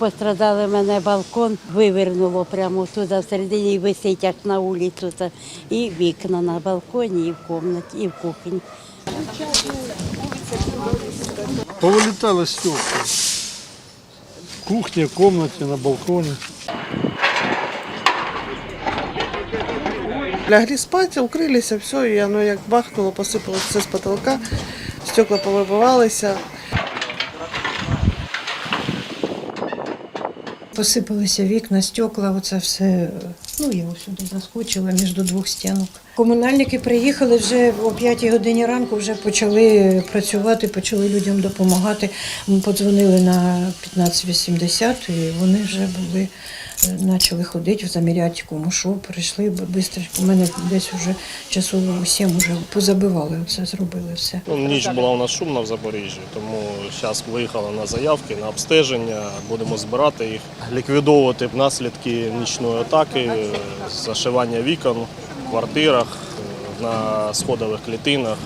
пострадали мене балкон, вивернуло прямо туди всередині і висить аж на вулицю. Та, і вікна на балконі, і в кімнаті, і в кухні. Повилітали стекла. В кухні, в кімнаті, на балконі. Лягли спать, укрилися, все, і воно як бахнуло, посипалося все з потолка, стекла повибивалися. Посипалися вікна, стекла, оце все. Ну, я сюди заскочила між двох стінок. Комунальники приїхали вже о 5 годині ранку, вже почали працювати, почали людям допомагати. Ми подзвонили на 1580 і вони вже були, е, почали ходити, заміряти кому що, прийшли швидко. У мене десь вже часу у 7 вже позабивали, це зробили все. Ну, ніч була у нас шумна в Запоріжжі, тому зараз виїхали на заявки, на обстеження. Будемо збирати їх, ліквідовувати наслідки нічної атаки, зашивання вікон квартирах, на сходових клітинах.